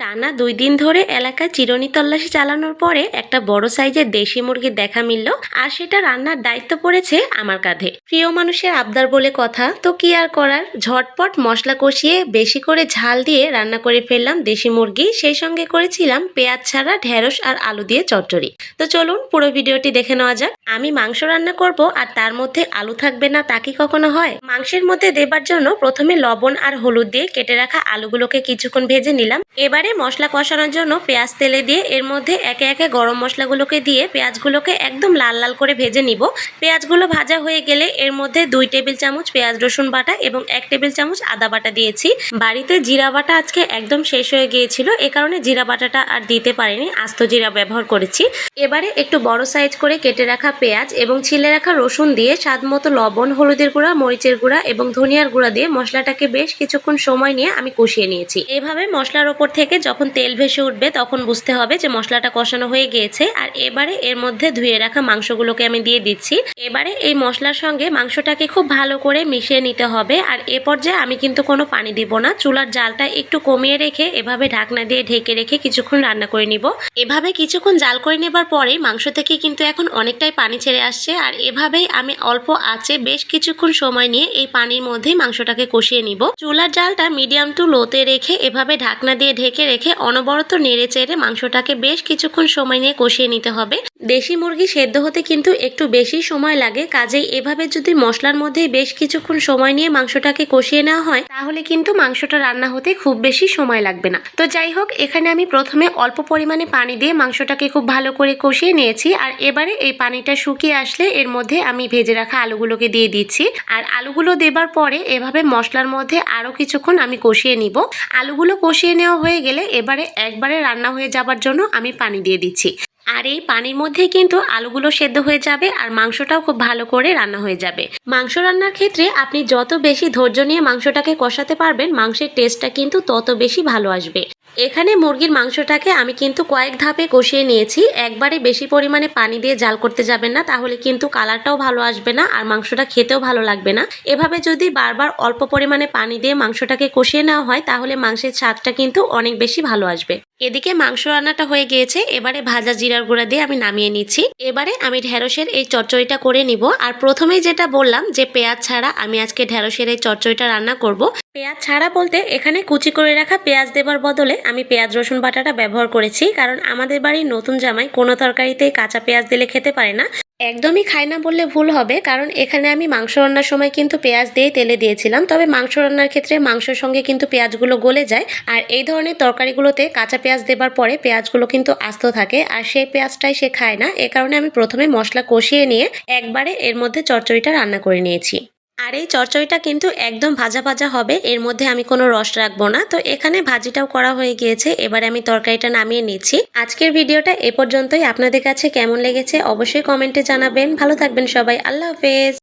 টানা দুই দিন ধরে এলাকায় চিরনি তল্লাশি চালানোর পরে একটা বড় সাইজের দেশি মুরগির দেখা মিলল, আর সেটা রান্নার দায়িত্ব পড়েছে আমার কাঁধে। প্রিয় মানুষের আবদার বলে কথা, তো কি আর করার? ঝটপট মশলা কষিয়ে বেশি করে ঝাল দিয়ে রান্না করে ফেললাম দেশি মুরগি, সেই সঙ্গে করেছিলাম পেঁয়াজ ছাড়া ঢেঁড়স আর আলু দিয়ে চচ্চড়ি। তো চলুন পুরো ভিডিওটি দেখে নেওয়া যাক। আমি মাংস রান্না করব, আর তার মধ্যে আলু থাকবে না তা কি কখনো হয়? মাংসের মধ্যে দেবার জন্য প্রথমে লবণ আর হলুদ দিয়ে কেটে রাখা আলুগুলোকে কিছুক্ষণ ভেজে নিলাম। এবারে মশলা কষানোর জন্য পেঁয়াজ তেলে দিয়ে এর মধ্যে একে একে গরম মশলাগুলোকে দিয়ে পেঁয়াজগুলোকে একদম লাল লাল করে ভেজে নিব। পেঁয়াজগুলো ভাজা হয়ে গেলে এর মধ্যে দুই টেবিল চামচ পেঁয়াজ রসুন বাটা এবং এক টেবিল চামচ আদা বাটা দিয়েছি। বাড়িতে জিরা বাটা আজকে একদম শেষ হয়ে গিয়েছিল, এ কারণে জিরা বাটাটা আর দিতে পারিনি, আস্ত জিরা ব্যবহার করেছি। এবারে একটু বড় সাইজ করে কেটে রাখা পেঁয়াজ এবং ছিলে রাখা রসুন দিয়ে স্বাদ মতো লবণ, হলুদের গুঁড়া, মরিচের গুঁড়া এবং ধনিয়ার গুঁড়া দিয়ে মশলাটাকে বেশ কিছুক্ষণ সময় নিয়ে আমি কষিয়ে নিয়েছি। এভাবে মশলার ওপর থেকে, যখন তেল ভেসে উঠবে তখন বুঝতে হবে যে মশলাটা কষানো হয়ে গিয়েছে। আর এবারে এর মধ্যে ধুয়ে রাখা মাংসগুলোকে আমি দিয়ে দিচ্ছি। এবারে এই মশলার সঙ্গে মাংসটাকে খুব ভালো করে মিশিয়ে নিতে হবে। আর এ পর্যায়ে আমি কিন্তু কোনো পানি দিব না। চুলার জালটা একটু কমিয়ে রেখে এভাবে ঢাকনা দিয়ে ঢেকে রেখে কিছুক্ষণ রান্না করে নিব। এভাবে কিছুক্ষণ জাল করে নেবার পরে মাংস থেকে কিন্তু এখন অনেকটাই পানি ছেড়ে আসছে। আর এভাবেই আমি অল্প আঁচে বেশ কিছুক্ষণ সময় নিয়ে এই পানির মধ্যেই মাংসটাকে কষিয়ে নিব। চুলার জালটা মিডিয়াম টু লোতে রেখে এভাবে ঢাকনা দিয়ে ঢেকে রেখে অনবরত নেড়ে চেড়ে মাংসটাকে বেশ কিছুক্ষণ সময় নিয়ে কষিয়ে নিতে হবে। দেশি মুরগি সেদ্ধ হতে কিন্তু একটু বেশি সময় লাগে। কাজেই এভাবে যদি মশলার মধ্যে বেশ কিছুক্ষণ সময় নিয়ে মাংসটাকে কষিয়ে নেওয়া হয়, তাহলে কিন্তু মাংসটা রান্না হতে খুব বেশি সময় লাগবে না। তো যাই হোক, এখানে আমি প্রথমে অল্প পরিমাণে পানি দিয়ে মাংসটাকে খুব ভালো করে কষিয়ে নিয়েছি। আর এবারে এই পানিটা শুকিয়ে আসলে এর মধ্যে আমি ভেজে রাখা আলুগুলোকে দিয়ে দিচ্ছি। আর আলুগুলো দেবার পরে এভাবে মশলার মধ্যে আরও কিছুক্ষণ আমি কষিয়ে নিব। আলুগুলো কষিয়ে নেওয়া হয়ে গেলে এবারে একবারে রান্না হয়ে যাবার জন্য আমি পানি দিয়ে দিচ্ছি। আর এই পানির মধ্যে কিন্তু আলুগুলো সেদ্ধ হয়ে যাবে আর মাংসটাও খুব ভালো করে রান্না হয়ে যাবে। মাংস রান্নার ক্ষেত্রে আপনি যত বেশি ধৈর্য নিয়ে মাংসটাকে কষাতে পারবেন, মাংসের টেস্টটা কিন্তু তত বেশি ভালো আসবে। এখানে মুরগির মাংসটাকে আমি কিন্তু কয়েক ধাপে কষিয়ে নিয়েছি। একবারে বেশি পরিমাণে পানি দিয়ে জাল করতে যাবেন না, তাহলে কিন্তু কালারটাও ভালো আসবে না আর মাংসটা খেতেও ভালো লাগবে না। এভাবে যদি বারবার অল্প পরিমাণে পানি দিয়ে মাংসটাকে কষিয়ে নেওয়া হয়, তাহলে মাংসের স্বাদটা কিন্তু অনেক বেশি ভালো আসবে। এদিকে মাংস রান্নাটা হয়ে গিয়েছে, এবারে ভাজা জিরার গুঁড়া দিয়ে আমি নামিয়ে নিচ্ছি। এবারে আমি ঢেঁড়সের এই চচ্চড়িটা করে নিব। আর প্রথমেই যেটা বললাম যে পেঁয়াজ ছাড়া আমি আজকে ঢেঁড়সের এই চচ্চড়িটা রান্না করব। পেঁয়াজ ছাড়া বলতে এখানে কুচি করে রাখা পেঁয়াজ দেবার বদলে আমি পেঁয়াজ, রসুন বাটাটা ব্যবহার করেছি। কারণ আমাদের বাড়ির নতুন জামাই কোনো তরকারিতেই কাঁচা পেঁয়াজ দিলে খেতে পারে না। একদমই খাই না বললে ভুল হবে, কারণ এখানে আমি মাংস রান্নার সময় কিন্তু পেঁয়াজ দিয়ে তেলে দিয়েছিলাম। তবে মাংস রান্নার ক্ষেত্রে মাংসের সঙ্গে কিন্তু পেঁয়াজগুলো গলে যায়। আর এই ধরনের তরকারিগুলোতে কাঁচা পেঁয়াজ দেবার পরে পেঁয়াজগুলো কিন্তু আস্ত থাকে, আর সেই পেঁয়াজটাই সে খায় না। এ কারণে আমি প্রথমে মশলা কষিয়ে নিয়ে একবারে এর মধ্যে চচ্চড়িটা রান্না করে নিয়েছি। আর এই চচ্চড়িটা কিন্তু একদম ভাজা ভাজা হবে। এর মধ্যে আমি কোনো রস রাখব না। তো এখানে ভাজিটাও করা হয়ে গিয়েছে। এবারে আমি তরকারিটা নামিয়ে নিচ্ছি। আজকের ভিডিওটা এ পর্যন্তই। আপনাদের কাছে কেমন লেগেছে অবশ্যই কমেন্টে জানাবেন। ভালো থাকবেন সবাই। আল্লাহ হাফেজ।